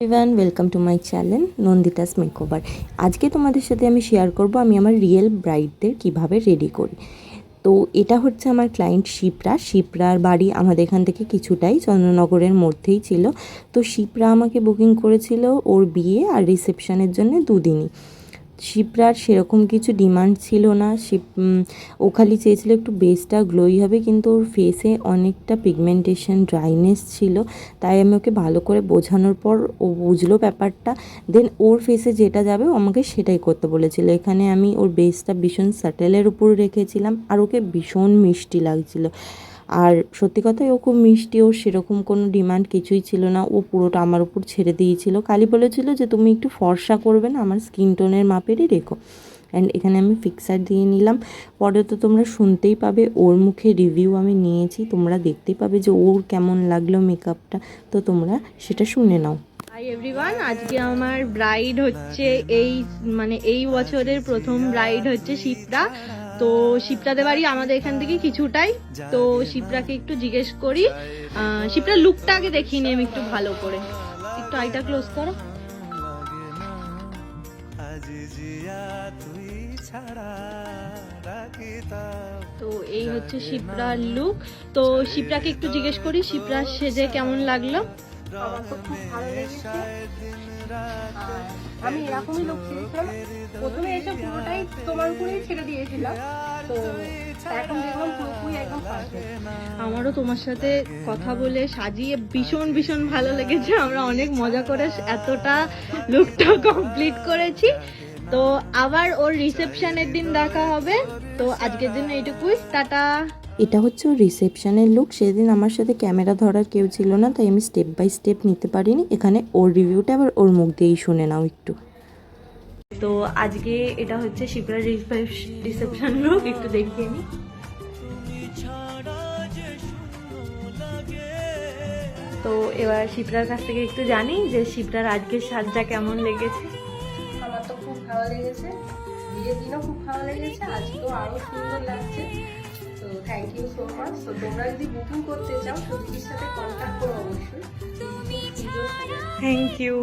Everyone welcome to my channel Nandita's makeover আজকে তোমাদের সাথে আমি শেয়ার করব আমি আমার রিয়েল ব্রাইডদের কীভাবে রেডি করি। তো এটা হচ্ছে আমার ক্লায়েন্ট শিপরা। শিপরার বাড়ি আমাদের এখান থেকে কিছুটাই চন্দ্রনগরের মধ্যেই ছিল। তো শিপরা আমাকে বুকিং করেছিল ওর বিয়ে আর রিসেপশনের জন্য দুদিনই। শিপ্রার সেরকম কিছু ডিমান্ড ছিল না। শিপ ও খালি চেয়েছিল একটু বেসটা গ্লোই হবে, কিন্তু ওর ফেসে অনেকটা পিগমেন্টেশন ড্রাইনেস ছিল। তাই আমি ওকে ভালো করে বোঝানোর পর ও বুঝলো ব্যাপারটা। দেন ওর ফেসে যেটা যাবে, ও আমাকে সেটাই করতে বলেছিল। এখানে আমি ওর বেসটা ভীষণ স্যাটেলের উপর রেখেছিলাম, আর ওকে ভীষণ মিষ্টি লাগছিল। আর সত্যি কথাই ও খুব মিষ্টি, ওর সেরকম কোনো ডিমান্ড কিছুই ছিল না। ও পুরোটা আমার উপর ছেড়ে দিয়েছিল। কালি বলেছিল যে, তুমি একটু ফর্সা করবে না, আমার স্কিন টোনের মাপেরই রেখো। অ্যান্ড এখানে আমি ফিক্সার দিয়ে নিলাম। পরে তো তোমরা শুনতেই পাবে, ওর মুখে রিভিউ আমি নিয়েছি। তোমরা দেখতেই পাবে যে, ওর কেমন লাগল মেকআপটা তো তোমরা সেটা শুনে নাও। এভরিওয়ান আজকে আমার ব্রাইড হচ্ছে এই মানে এই বছরের প্রথম ব্রাইড হচ্ছে শিপ্রা। তো শিপ্রাদের বাড়ি আমাদের এখান থেকে কিছুটাই। তো শিপ্রাকে একটু জিজ্ঞেস করি। শিপ্রার লুকটা আগে দেখিয়ে নিই, আমি একটু ভালো করে। একটু আইটা ক্লোজ করো। তো এই হচ্ছে শিপ্রার লুক তো শিপ্রাকে একটু জিজ্ঞেস করি, শিপ্রা সেজে কেমন লাগল? আমি এরকমই প্রথমে পুরোটাই তোমার উপরেই ছেড়ে দিয়েছিলাম। আমারও তোমার সাথে কথা বলে সাজিয়ে ভীষণ ভীষণ ভালো লেগেছে। আমরা অনেক মজা করে এতটা লুকটা কমপ্লিট করেছি। তো আবার ওর রিসেপশনের দিন দেখা হবে। তো আজকের জন্য এইটুকুই। টাটা। এটা হচ্ছে ওর রিসেপশনের লুক সেদিন আমার সাথে ক্যামেরা ধরার কেউ ছিল না তাই আমি স্টেপ বাই স্টেপ নিতে পারিনি। এখানে ওর রিভিউটা আবার ওর মুখ দিয়েই শুনে নাও একটু। তো আজকে এটা হচ্ছে শিপ্রা রিসেপশন লুক একটু দেখিয়ে নি। তো এবার শিপ্রার কাছ থেকে একটু জানি যে শিপ্রার আজকের সাজটা কেমন লেগেছে। আমার তো খুব ভালো লেগেছে। বিয়ের দিনও খুব ভালো লেগেছে আজকেও আরও সুন্দর লাগছে। তো থ্যাংক ইউ সো মাচ তো তোমরা যদি বুকিং করতে চাও সত্যির সাথে কন্ট্যাক্ট করো অবশ্যই। Thank you